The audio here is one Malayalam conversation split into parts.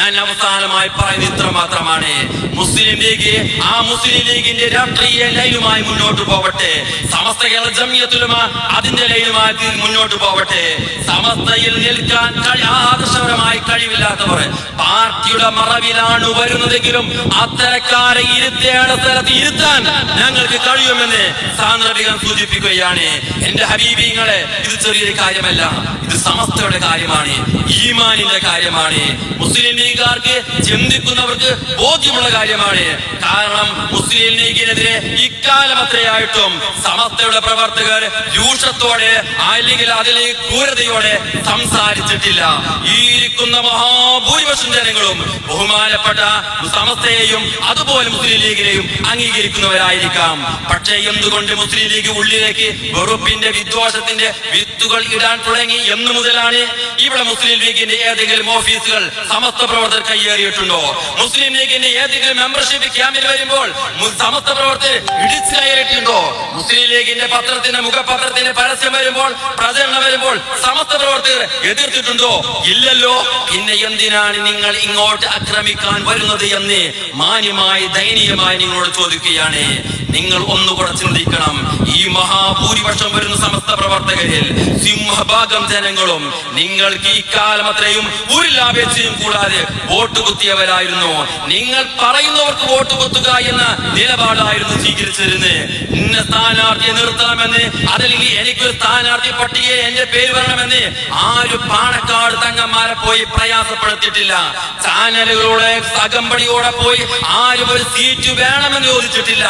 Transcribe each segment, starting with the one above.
ഞാൻ അവസാനമായി പറയുന്നത് ഇത്ര മാത്രമാണ്. മുസ്ലിം ലീഗ് ആ മുസ്ലിം ലീഗിന്റെ രാഷ്ട്രീയ ലൈനുമായി മുന്നോട്ട് പോവട്ടെ. സമസ്ത കേരള ജമിയത്തുലമ അതിന്റെ ലൈനുമായി മുന്നോട്ട് പോവട്ടെ. സമസ്തയിൽ നിൽക്കാൻ ആദർശപരമായി കഴിവില്ലാത്തവർ പാർട്ടിയുടെ മറവിലാണ് വരുന്നതെങ്കിലും അത്തരക്കാരെ ഇരുത്തേണ്ട സ്ഥലത്ത് ഇരുത്താൻ ഞങ്ങൾക്ക് കഴിയുമെന്ന് സാന്ദർഭികം സൂചിപ്പിക്കുകയാണ്. എന്റെ ഹബീബിങ്ങളെ ഇത് ചെറിയൊരു കാര്യമല്ല. ഇത് സമസ്തയുടെ കാര്യമാണ്. ഈമാനിന്റെ കാര്യമാണ്. മുസ്ലിം ലീഗുകാർക്ക് ചിന്തിക്കുന്നവർക്ക് ബോധ്യമുള്ള കാര്യമാണ്. കാരണം മുസ്ലിം ലീഗിനെതിരെ ഇക്കാലം അത്രയായിട്ടും സമസ്തയുടെ പ്രവർത്തകർ രൂക്ഷത്തോടെ അല്ലെങ്കിൽ അതിലെ ക്രൂരതയോടെ സംസാരിച്ചിട്ടില്ല. ഈ ഇരിക്കുന്ന മഹാഭൂരിപക്ഷം ജനങ്ങളും ബഹുമാനപ്പെട്ട സമസ്തയെയും അതുപോലെ മുസ്ലിം ലീഗിനെയും അംഗീകരിക്കുന്നവരായിരിക്കാം. പക്ഷേ എന്തുകൊണ്ട് മുസ്ലിം ലീഗ് ഉള്ളിലേക്ക് വെറുപ്പിന്റെ വിദ്വേഷത്തിന്റെ വിത്തുകൾ ഇടാൻ തുടങ്ങി എന്ന് മുതലാണ് ഇവിടെ മുസ്ലിം ലീഗിന്റെ ഏതെങ്കിലും ഓഫീസുകൾ സമസ്ത പ്രവർത്തകർ കയ്യേറിയിട്ടുണ്ടോ? മുസ്ലിം ലീഗിന്റെ ഏതെങ്കിലും മെമ്പർഷിപ്പ് ക്യാമ്പിൽ വരുമ്പോൾ സമസ്ത പ്രവർത്തകർ ഇടിച്ചു കയറിയിട്ടുണ്ടോ? മുസ്ലിം ലീഗിന്റെ പത്രത്തിന്റെ മുഖപത്രത്തിന്റെ പരസ്യം വരുമ്പോൾ പ്രചരണം വരുമ്പോൾ സമസ്ത പ്രവർത്തകർ എതിർത്തിട്ടുണ്ടോ? ഇല്ലല്ലോ. പിന്നെ എന്തിനാണ് നിങ്ങൾ ഇങ്ങോട്ട് ആക്രമിക്കാൻ വരുന്നത് എന്ന് മാന്യമായി ദയനീയമായി നിങ്ങളോട് ചോദിക്കുകയാണ്. നിങ്ങൾ ഒന്നുകൂടെ ചിന്തിക്കണം. ഈ മഹാഭൂരിപക്ഷം വരുന്ന സമസ്ത പ്രവർത്തകരിൽ സിംഹഭാഗം ജനങ്ങളും നിങ്ങൾക്ക് ഈ കാലം അത്രയും ഒരു ലാഭേച്ഛയും കൂടാതെ വോട്ട് കുത്തിയവരായിരുന്നു. നിങ്ങൾ പറയുന്നവർക്ക് വോട്ട് കുത്തുക എന്ന നിലപാടായിരുന്നു സ്വീകരിച്ചിരുന്നത്. ഇന്ന സ്ഥാനാർത്ഥിയെ നിർത്തണമെന്ന് അതല്ലെങ്കിൽ എനിക്കൊരു സ്ഥാനാർത്ഥി പട്ടികയിൽ എന്റെ പേര് വരണമെന്ന് ആരും പാണക്കാട് തങ്ങന്മാരെ പോയി പ്രയാസപ്പെടുത്തിയിട്ടില്ല. ചാനലുകളോടെ സകമ്പടിയോടെ പോയി ആരും ഒരു സീറ്റ് വേണമെന്ന് ചോദിച്ചിട്ടില്ല.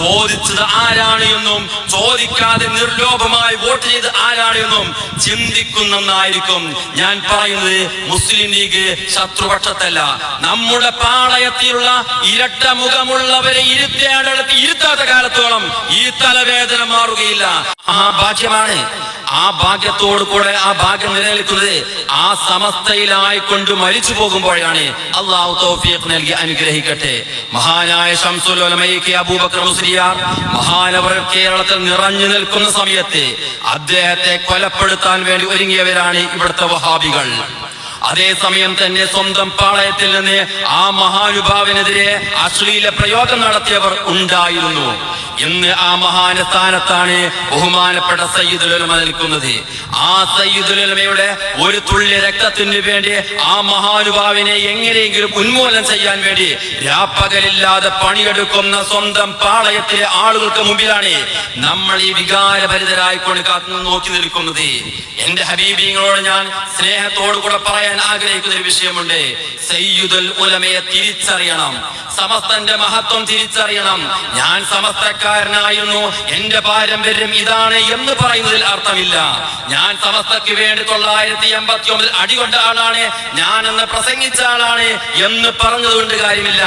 ചോദിച്ചത് ആരാണ് എന്നും ചോദിക്കാതെ നിർലോഭമായി വോട്ട് ചെയ്ത് ആരാണ് എന്നും ചിന്തിക്കുന്നെന്നായിരിക്കും. ഞാൻ പറയുന്നത് മുസ്ലിം ലീഗ് ശത്രുപക്ഷത്തല്ല. നമ്മുടെ പാളയത്തിലുള്ള ഇരട്ട മുഖമുള്ളവരെ ഇരുത്തേണ്ടടുത്ത് ഇരുത്താത്ത കാലത്തോളം ഈ തലവേദന മാറുകയില്ല. ആ ഭാഗ്യമാണ്. ആ ഭാഗ്യത്തോടു കൂടെ ആ ഭാഗ്യം നിലനിൽക്കുന്നത് ആ സമസ്തയിലായിക്കൊണ്ട് മരിച്ചു പോകുമ്പോഴാണ്. അള്ളാഹു തൗഫീഖ് നൽകി അനുഗ്രഹിക്കട്ടെ. മഹാനായ മഹാനവർ കേരളത്തിൽ നിറഞ്ഞു നിൽക്കുന്ന സമയത്ത് അദ്ദേഹത്തെ കൊലപ്പെടുത്താൻ വേണ്ടി ഒരുങ്ങിയവരാണ് ഇവിടുത്തെ വഹാബികൾ. അതേസമയം തന്നെ സ്വന്തം പാളയത്തിൽ നിന്ന് ആ മഹാനുഭാവനെതിരെ അശ്ലീല പ്രയോഗം നടത്തിയവർ ഉണ്ടായിരുന്നു. ഇന്ന് ആ മഹാന സ്ഥാനത്താണ് ബഹുമാനപ്പെട്ട സയ്യിദുലമ നിൽക്കുന്നത്. ആ സയ്യിദുലമയുടെ ഒരു തുള്ളി രക്തത്തിന് വേണ്ടി ആ മഹാനുഭാവിനെ എങ്ങനെയെങ്കിലും ഉന്മൂലനം ചെയ്യാൻ വേണ്ടി രാപ്പകലില്ലാതെ പണിയെടുക്കുന്ന സ്വന്തം പാളയത്തിലെ ആളുകൾക്ക് മുമ്പിലാണ് നമ്മൾ ഈ വികാരഭരിതരായിക്കൊണ്ട് കാത്തു നോക്കി നിൽക്കുന്നത്. എന്റെ ഹബീബിങ്ങളോട് ഞാൻ സ്നേഹത്തോടു കൂടെ പറയാൻ ആഗ്രഹിക്കുന്ന ഒരു വിഷയമുണ്ട്. സയ്യുദുൽ ഉലമയെ തിരിച്ചറിയണം. സമസ്തന്റെ മഹത്വം തിരിച്ചറിയണം. ഞാൻ സമസ്തക്കാരനായിരുന്നു. എന്റെ പാരമ്പര്യം ഇതാണ് എന്ന് പറയുന്നതിൽ അർത്ഥമില്ല. ഞാൻ സമസ്തക്ക് വേണ്ടി തൊള്ളായിരത്തി എൺപത്തി ഒമ്പതിൽ അടികൊണ്ട ആളാണ്. ഞാൻ എന്ന് പ്രസംഗിച്ച ആളാണ് എന്ന് പറഞ്ഞതുകൊണ്ട് കാര്യമില്ല.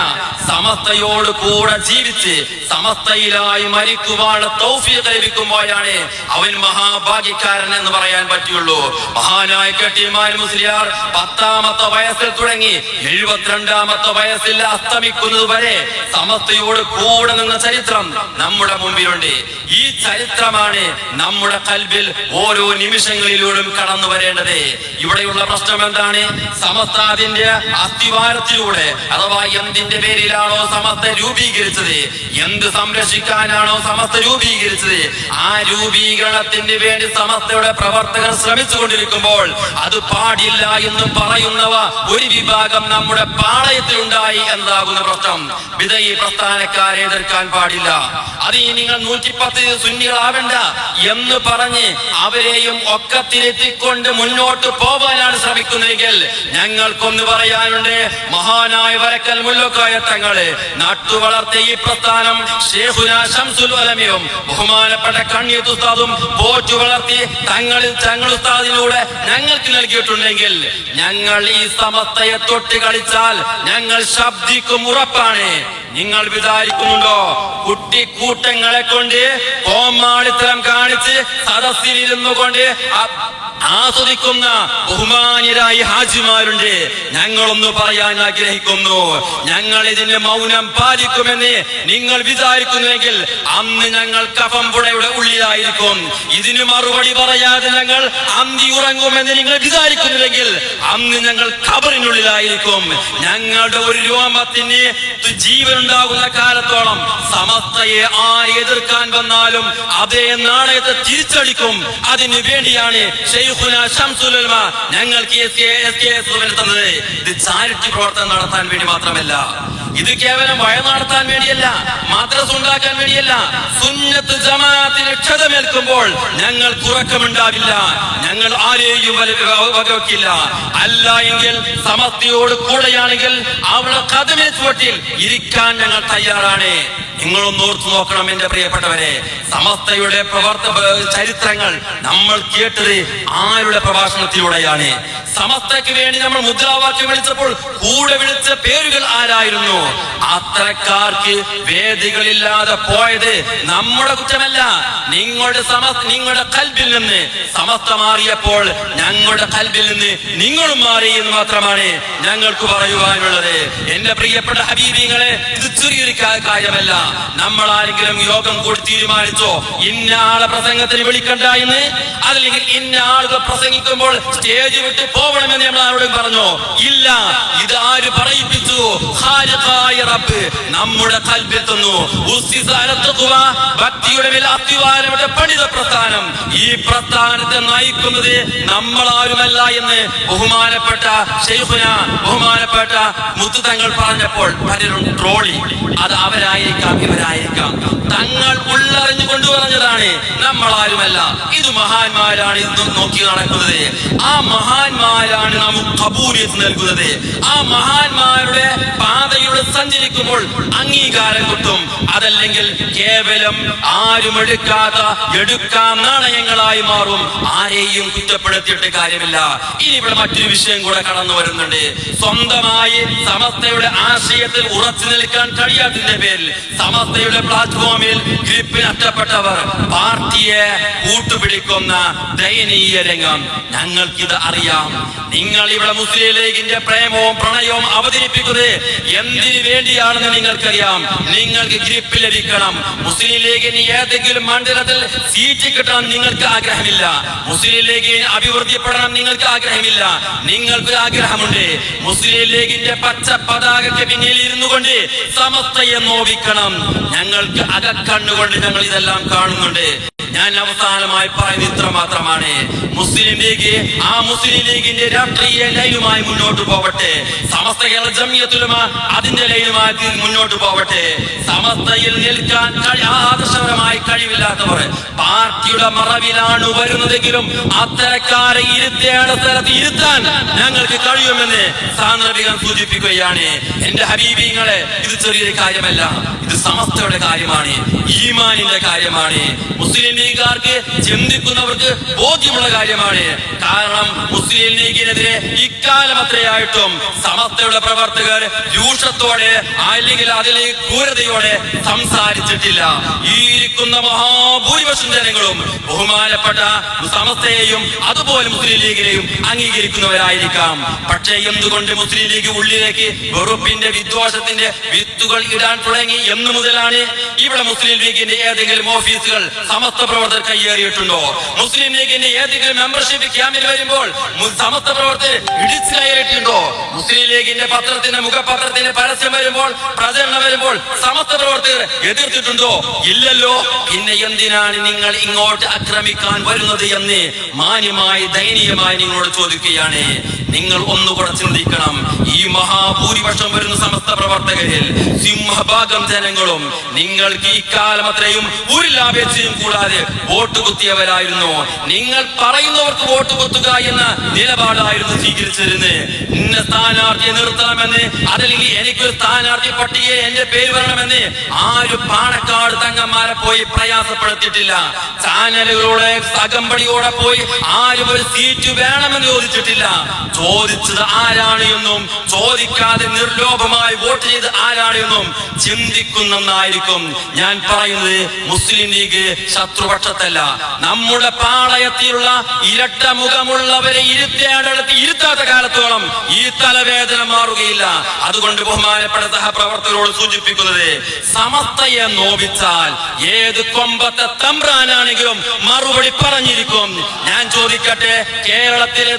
സമസ്തയോട് കൂടെ ജീവിച്ച് സമസ്തയിലായി മരിക്കുവാനുള്ള തൗഫീഖ് ലഭിക്കുമ്പോഴാണ് അവൻ മഹാഭാഗ്യക്കാരൻ എന്ന് പറയാൻ പറ്റുള്ളൂ. മഹാനായ കെട്ടിമാൻ മുസ്ലിയാർ പത്താമത്തെ വയസ്സിൽ തുടങ്ങി എഴുപത്തിരണ്ടാമത്തെ വയസ്സിൽ അസ്തമിക്കുന്നത് വരെ സമസ്തയോട് കൂടെ നിന്ന ചരിത്രം നമ്മുടെ മുമ്പിലുണ്ട്. ഈ ചരിത്രമാണ് നമ്മുടെ കൽബിൽ ഓരോ നിമിഷങ്ങളിലൂടെയും കടന്നു വരേണ്ടത്. ഇവിടെയുള്ള പ്രശ്നം എന്താണ്? സമസ്ത അതിന്റെ അസ്ഥിവാരത്തിലൂടെ അഥവാ എന്തിന്റെ പേരിലാണോ സമസ്ത രൂപീകരിച്ചത്? എന്ത് സംരക്ഷിക്കാനാണോ സമസ്ത രൂപീകരിച്ചത്? ആ രൂപീകരണത്തിന് വേണ്ടി സമസ്തയുടെ പ്രവർത്തകർ ശ്രമിച്ചുകൊണ്ടിരിക്കുമ്പോൾ അത് പാടില്ല എന്ന് പറയുന്നവ ഒരു വിഭാഗം നമ്മുടെ പാളയത്തിലുണ്ടായി എന്താകുന്ന പ്രശ്നം? വിധയി പ്രസ്ഥാനക്കാരെ എതിർക്കാൻ പാടില്ല. അത് ഈ നിങ്ങൾ നൂറ്റിപ്പത്ത് സുന്നികളാവേണ്ട എന്ന് പറഞ്ഞ് അവരെയും ഒക്കെ തിരുത്തിക്കൊണ്ട് മുന്നോട്ട് പോവാനാണ് ശ്രമിക്കുന്നതെങ്കിൽ ഞങ്ങൾക്കൊന്ന് പറയാനുണ്ട് മഹാനായ വരക്കൽ മുല്ലക്കായ തങ്ങൾ നട്ടു വളർത്തിയ ഈ പ്രസ്ഥാനം ഷേഖുന ബഹുമാനപ്പെട്ട കണ്ണീത്ത് ഉസ്താദും പോറ്റു വളർത്തി തങ്ങളിൽ തങ്ങൾ ഉസ്താദിലൂടെ ഞങ്ങൾക്ക് നൽകിയിട്ടുണ്ടെങ്കിൽ ഞങ്ങൾ ഈ സമസ്തയെ തൊട്ട് കളിച്ചാൽ ഞങ്ങൾ ശബ്ദിക്കും ഉറപ്പാണ്. നിങ്ങൾ വിചാരിക്കുന്നുണ്ടോ? കുട്ടിക്കൂട്ടങ്ങളെ കൊണ്ട് കോമാളിത്തരം കാണിച്ച് സദസ്സിലിരുന്നു കൊണ്ട് ആസ്വദിക്കുന്ന ബഹുമാന്യരായ ഹാജിമാരുണ്ട്. ഞങ്ങളൊന്ന് പറയാൻ ആഗ്രഹിക്കുന്നു. ഞങ്ങൾ ഇതിന് മൗനം പാലിക്കുമെന്ന് നിങ്ങൾ വിചാരിക്കുന്നുവെങ്കിൽ അന്ന് ഞങ്ങൾ കഫം പുഴയുടെ ഉള്ളിലായിരിക്കും. ഇതിന് മറുപടി പറയാതെ ഞങ്ങൾ അന്തി ഉറങ്ങുമെന്ന് നിങ്ങൾ വിചാരിക്കുന്നുവെങ്കിൽ അന്ന് ഞങ്ങൾ ഖബറിനുള്ളിലായിരിക്കും. ഞങ്ങളുടെ ഒരു രോമത്തിന് ജീവനുണ്ടാകുന്ന കാലത്തോളം സമസ്തയെ ആര് എതിർക്കാൻ വന്നാലും അതേ നാണയത്തെ തിരിച്ചടിക്കും. അതിനു വേണ്ടിയാണ് ഷംസുലമ ഞങ്ങൾക്ക് തന്നത്. ഇത് ചാരിറ്റി പ്രവർത്തനം നടത്താൻ വേണ്ടി മാത്രമല്ല. ഇത് കേവലം വയ നടത്താൻ വേണ്ടിയല്ല മദ്രസ ഉണ്ടാക്കാൻ വേണ്ടിയല്ല. സുന്നത്ത് ജമാഅത്തിന് ക്ഷതമേൽക്കുമ്പോൾ ഞങ്ങൾ കുറക്കമുണ്ടാവില്ല ഞങ്ങൾ ആരെയും വകവെക്കില്ല. അല്ല എങ്കിൽ സമസ്തയോട് കൂടെയാണെങ്കിൽ അവളെ കഥമേ ചുവട്ടിൽ ഇരിക്കാൻ ഞങ്ങൾ തയ്യാറാണ്. നിങ്ങളൊന്ന് ഓർത്തു നോക്കണം എന്റെ പ്രിയപ്പെട്ടവരെ. സമസ്തയുടെ പ്രവർത്ത ചരിത്രങ്ങൾ നമ്മൾ കേട്ടത് ആരുടെ പ്രഭാഷണത്തിലൂടെയാണ്. സമസ്തയ്ക്ക് വേണ്ടി നമ്മൾ മുദ്രാവാക്യം വിളിച്ചപ്പോൾ കൂടെ വിളിച്ച പേരുകൾ ആരായിരുന്നു? അത്തരക്കാർക്ക് വേദികളില്ലാതെ പോയത് നമ്മുടെ കുറ്റമല്ല. നിങ്ങളുടെ സമസ്ത നിങ്ങളുടെ കൽബിൽ നിന്ന് സമസ്ത മാറിയപ്പോൾ ഞങ്ങളുടെ കൽബിൽ നിന്ന് നിങ്ങളും മാറി എന്ന് മാത്രമാണ് ഞങ്ങൾക്ക് പറയുവാനുള്ളത്. എന്റെ പ്രിയപ്പെട്ട ഹബീബിങ്ങളെ ഇത് ചെറിയൊരു കാര്യമല്ല. നമ്മൾ ആരെങ്കിലും യോഗം കൂടി തീരുമാനിച്ചോ ഇന്ന ആളെ പ്രസംഗത്തിന് വിളിക്കണ്ട എന്ന്? അതല്ലെങ്കിൽ ഇന്ന ആളുകൾ പ്രസംഗിക്കുമ്പോൾ സ്റ്റേജ് വിട്ട് പോകണമെന്ന് നമ്മൾ ആരോടും പറഞ്ഞോ? ഇല്ല. ഇത് ആര് പറയിപ്പിച്ചു? ഖാലിഖായ റബ്ബ് നമ്മുടെ കൽബിൽ തന്നു. ഉസ്സിസ അല തഖ്വ, ഭക്തിയുടെ മേൽ അത്തിവാരയുടെ പണിത പ്രസ്ഥാനം. ഈ പ്രസ്ഥാനത്തെ നയിക്കുന്നത് നമ്മളാരുമല്ല എന്ന് ബഹുമാനപ്പെട്ട ഷെയ്ഖുന ബഹുമാനപ്പെട്ട മുത്തുതങ്ങൾ പറഞ്ഞപ്പോൾ പലരും ട്രോളി അത് അവരായിരിക്കാം ഇവരായിരിക്കാം. തങ്ങൾ ഉള്ളറിഞ്ഞു കൊണ്ടു പറഞ്ഞതാണ് നമ്മളാരുമല്ല. ഇത് മഹാന്മാരാണ് ഇന്നും നോക്കി നടക്കുന്നത്. ആ മഹാന്മാരാണ് നമുക്ക് കബൂലിയത്ത് നൽകുന്നത്. ആ മഹാന്മാരുടെ പാതയിലൂടെ സഞ്ചരിക്കുമ്പോൾ അംഗീകാരം കിട്ടും. അതല്ലെങ്കിൽ കേവലം ആരും എടുക്കാത്ത എടുക്കാൻ നാണയങ്ങളായി മാറും. ആരെയും കുറ്റപ്പെടുത്തിയിട്ട് കാര്യമില്ല. ഇനി ഇവിടെ മറ്റൊരു വിഷയം കൂടെ കടന്നു വരുന്നുണ്ട്. സ്വന്തമായി സമസ്തയുടെ ആശയത്തിൽ ഉറച്ചു നിൽക്കാൻ കഴിയാത്തതിന്റെ പേരിൽ സമസ്തയുടെ പ്ലാറ്റ്ഫോമിൽ ഗ്രിപ്പ് നഷ്ടപ്പെട്ടവർ പാർട്ടിയെ കൂട്ടുപിടിക്കുന്ന ദയനീയ രംഗം. ഞങ്ങൾക്കിത് അറിയാം. നിങ്ങൾ ഇവിടെ മുസ്ലിം ലീഗിന്റെ പ്രേമവും പ്രണയവും അവതരിപ്പിക്കുന്നത് എന്തിനു വേണ്ടിയാണെന്ന് നിങ്ങൾക്കറിയാം. നിങ്ങൾക്ക് ഗ്രിപ്പ് ലഭിക്കണം മുസ്ലിം ലീഗിന് ഏതെങ്കിലും മണ്ഡലത്തിൽ സീറ്റ് കിട്ടണം നിങ്ങൾക്ക് ആഗ്രഹമില്ല. മുസ്ലിം ലീഗിന് അഭിവൃദ്ധിപ്പെടണം നിങ്ങൾക്ക് ആഗ്രഹമില്ല. നിങ്ങൾക്ക് ആഗ്രഹമുണ്ട്. മുസ്ലിം ലീഗിന്റെ പച്ച പതാകയ്ക്ക് പിന്നിൽ ഇരുന്നു കൊണ്ട് സമസ്തയെ നോവിക്കണം. ഞങ്ങൾക്ക് അകക്കണ്ണുകൊണ്ട് ഞങ്ങൾ ഇതെല്ലാം കാണുന്നുണ്ട്. ഞാൻ അവസാനമായി പറയുന്നത് ഇത്ര മാത്രമാണ്. മുസ്ലിം ലീഗ് ആ മുസ്ലിം ലീഗിന്റെ രാഷ്ട്രീയ ലൈനുമായി മുന്നോട്ട് പോവട്ടെ. സമസ്ത കേരള ജമിയത്തുലമ അതിന്റെ ലൈനുമായി മുന്നോട്ട് പോവട്ടെ. സമസ്തയിൽ നിൽക്കാൻ ആദർശപരമായി കഴിവില്ലാത്തവർ പാർട്ടിയുടെ മറവിലാണ് വരുന്നതെങ്കിലും അത്തരക്കാരെ ഇരുത്തേണ്ട സ്ഥലത്ത് ഇരുത്താൻ ഞങ്ങൾക്ക് കഴിയുമെന്ന് സാന്ദർഭികം സൂചിപ്പിക്കുകയാണ്. എന്റെ ഹബീബിങ്ങളെ ഇത് ചെറിയൊരു കാര്യമല്ല. ഇത് സമസ്തയുടെ കാര്യമാണ്. ഈമാനിന്റെ കാര്യമാണ്. മുസ്ലിം ലീഗുകാർക്ക് ചിന്തിക്കുന്നവർക്ക് ബോധ്യമുള്ള കാര്യമാണ്. കാരണം മുസ്ലിം ലീഗിനെതിരെ ഇക്കാലം അത്രയായിട്ടും സമസ്തയുടെ പ്രവർത്തകർ രൂക്ഷത്തോടെ അല്ലെങ്കിൽ അതിലെ ക്രൂരതയോടെ സംസാരിച്ചിട്ടില്ല. ഈ ഇരിക്കുന്ന മഹാഭൂരിപക്ഷം ജനങ്ങളും ബഹുമാനപ്പെട്ട സമസ്തയെയും അതുപോലെ മുസ്ലിം ലീഗിനെയും അംഗീകരിക്കുന്നവരായിരിക്കാം. പക്ഷേ എന്തുകൊണ്ട് മുസ്ലിം ലീഗ് ഉള്ളിലേക്ക് വെറുപ്പിന്റെ വിദ്വേഷത്തിന്റെ വിത്തുകൾ ഇടാൻ തുടങ്ങി എന്ന് മുതലാണ് ഇവിടെ മുസ്ലിം ലീഗിന്റെ ഏതെങ്കിലും ഓഫീസുകൾ സമസ്ത പ്രവർത്തകർ കയ്യേറിയിട്ടുണ്ടോ? മുസ്ലിം ലീഗിന്റെ ഏതെങ്കിലും മെമ്പർഷിപ്പ് ക്യാമ്പിൽ വരുമ്പോൾ സമസ്ത പ്രവർത്തകർ ഇടിച്ചു കയറിയിട്ടുണ്ടോ മുസ്ലിം ലീഗിന്റെ പത്രത്തിന്റെ മുഖപത്രത്തിന്റെ പരസ്യം വരുമ്പോൾ പ്രചരണം വരുമ്പോൾ സമസ്ത പ്രവർത്തകർ എതിർത്തിട്ടുണ്ടോ? ഇല്ലല്ലോ. പിന്നെ എന്തിനാണ് നിങ്ങൾ ഇങ്ങോട്ട് ആക്രമിക്കാൻ വരുന്നത് എന്ന് മാന്യമായി ദയനീയമായി നിങ്ങളോട് ചോദിക്കുകയാണ്. നിങ്ങൾ ഒന്നുകൂടെ ചിന്തിക്കണം. ഈ മഹാഭൂരിപക്ഷം വരുന്ന സമസ്ത പ്രവർത്തകരിൽ സിംഹഭാഗം ജനങ്ങളും നിങ്ങൾക്ക് ഇക്കാലം അത്രയും ഒരു ലാഭേച്ഛയും കൂടാതെ വോട്ട് കുത്തിയവരായിരുന്നു. നിങ്ങൾ പറയുന്നവർക്ക് വോട്ട് കൊത്തുക എന്ന നിലപാടായിരുന്നു സ്വീകരിച്ചിരുന്നത്. ഇന്ന സ്ഥാനാർത്ഥിയെ നിർത്തണമെന്ന് അതല്ലെങ്കിൽ എനിക്കൊരു സ്ഥാനാർത്ഥി പട്ടികയെ എന്റെ പേര് വരണമെന്ന് ആരും പാണക്കാട് തങ്ങന്മാരെ പോയി പ്രയാസപ്പെടുത്തിയിട്ടില്ല. ചാനലുകളോടെ അകമ്പടിയോടെ പോയി ആരും ഒരു സീറ്റ് വേണമെന്ന് ചോദിച്ചിട്ടില്ല. ചോദിച്ചത് ആരാണ് എന്നും ചോദിക്കാതെ നിർലോഭമായി വോട്ട് ചെയ്ത് ആരാണ് എന്നും ചിന്തിക്കുന്നെന്നായിരിക്കും. ഞാൻ പറയുന്നത് മുസ്ലിം ലീഗ് ശത്രുപക്ഷത്തല്ല. നമ്മുടെ പാളയത്തിലുള്ള ഇരട്ട മുഖമുള്ളവരെ ഇരുത്തേണ്ടടുത്ത് ഇരുത്താത്ത കാലത്തോളം ഈ തലവേദന മാറുകയില്ല. അതുകൊണ്ട് ബഹുമാനപ്പെട്ട സഹപ്രവർത്തകരോട് സൂചിപ്പിക്കുന്നത് സമസ്തയെ നോവിച്ചാൽ ഏത് കൊമ്പത്തെ തമ്പ്രാനാണെങ്കിലും മറുപടി പറഞ്ഞിരിക്കും. ഞാൻ ചോദിക്കട്ടെ കേരളത്തിലെ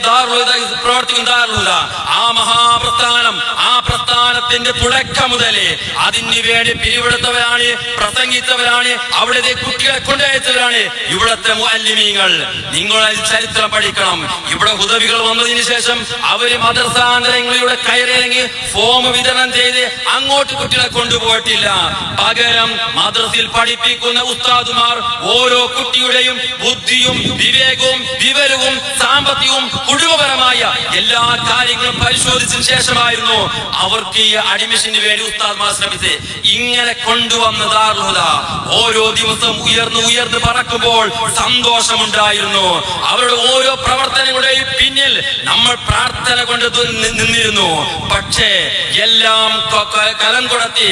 പ്രവർത്തിക്കുന്ന ദാറുത ആ മഹാപ്രസ്ഥാനം ആ പ്രസ്ഥാനത്തിന്റെ തുടക്കം മുതലേ അതിന് വേണ്ടി പിരിവെടുത്തവരാണ് പ്രസംഗിച്ചവരാണ് അവിടുത്തെ കുട്ടികളെ കൊണ്ടയച്ചവരാണ് ഇവിടത്തെ മുഅല്ലിമീങ്ങൾ. നിങ്ങൾ ചരിത്രം പഠിക്കണം. ഇവിടെ ഹുദവികൾ വന്നതിന് ശേഷം അവർ മദ്രസാന്തരങ്ങളിലൂടെ കയറിയിറങ്ങി ഫോം വിതരണം ചെയ്ത് അങ്ങോട്ട് കുട്ടികളെ കൊണ്ടുപോയിട്ടില്ല. പകരം മദ്രസയിൽ പഠിപ്പിക്കുന്ന ഉസ്താദുമാർ ഓരോ കുട്ടിയുടെയും ബുദ്ധിയും വിവേകവും വിവരവും സാമ്പത്തികവും കുടുംബപരമായ എല്ലാ കാര്യങ്ങളും പരിശോധിച്ചതിന് ശേഷമായിരുന്നു അവർക്ക് ഈ അഡ്മിഷന് വേണ്ടി ഉസ്താദ്മാർ ശ്രമിച്ചത്. ഇങ്ങനെ കൊണ്ടുവന്ന ഓരോ ദിവസം ഉയർന്നു ഉയർന്നു പറക്കുമ്പോൾ സന്തോഷമുണ്ടായിരുന്നു. അവരുടെ ഓരോ പ്രവർത്തനങ്ങളുടെയും പിന്നിൽ നമ്മൾ പ്രാർത്ഥന കൊണ്ട് നിന്നിരുന്നു. പക്ഷേ എല്ലാം കലം കൊടത്തി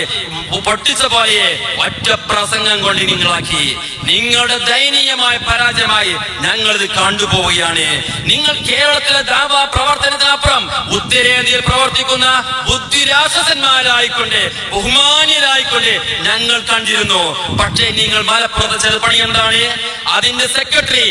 പൊട്ടിച്ച പോലെ ഒറ്റ പ്രസംഗം കൊണ്ട് നിങ്ങളാക്കി. നിങ്ങളുടെ ദയനീയമായ പരാജയമായി ഞങ്ങൾ ഇത് കണ്ടുപോവുകയാണ്. നിങ്ങൾ കേരളത്തിലെ ദാവാ പ്രവർത്തനത്തിനപ്പുറം ഉത്തരേന്ത്യയിൽ പ്രവർത്തിക്കുന്ന ബുദ്ധിരാക്ഷസന്മാരായിക്കൊണ്ട് ബഹുമാനിയരായിക്കൊണ്ട് ഞങ്ങൾ കണ്ടിരുന്നു. പക്ഷേ നിങ്ങൾ മലപ്പുറത്ത് ചില എന്താണ്? അതിന്റെ സെക്രട്ടറി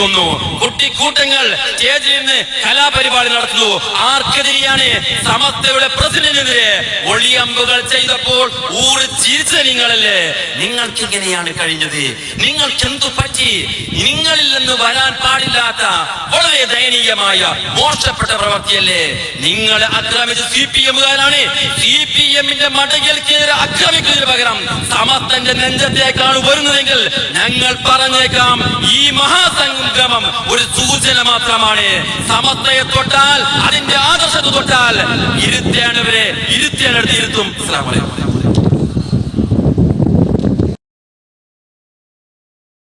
സ്റ്റേജിലിരിക്കുന്നു കുട്ടിക്കൂട്ടങ്ങൾ സ്റ്റേജിൽ നിന്ന് കലാപരിപാടി നടത്തുന്നു. ആർക്കെതിരെയാണ് സമസ്തയുടെ പ്രസിഡന്റിനെതിരെ ഒളിയമ്പുകൾ ചെയ്തപ്പോൾ ഊറ് ചിരിച്ച നിങ്ങളല്ലേ? നിങ്ങൾക്ക് എങ്ങനെയാണ് കഴിഞ്ഞത്? നിങ്ങൾക്ക് എന്തു പറ്റി? നിങ്ങളിൽ നിന്ന് വരാൻ പാടില്ലാത്ത വളരെ ദയനീയമായ മോശപ്പെട്ട പ്രവൃത്തിയല്ലേ? നിങ്ങളെ ആക്രമിച്ച സി പി എമ്മുകാരാണ്. സി പി എമ്മിന്റെ മടകൾക്കെതിരെ ആക്രമിക്കുന്നതിന് പകരം സമസ്തന്റെ നെഞ്ചത്തേക്കാണ് വരുന്നതെങ്കിൽ ഞങ്ങൾ പറഞ്ഞേക്കാം ഈ മഹാസംഗമം ഒരു സൂചന മാത്രമാണ്. സമസ്തയെ തൊട്ടാൽ അതിന്റെ ആദർശത്തെ തൊട്ടാൽ ഇരുത്തേണ്ടവരെ ഇരുത്തേണ്ടടുത്ത് ഇരുത്തും അസ്സലാമു അലൈക്കും.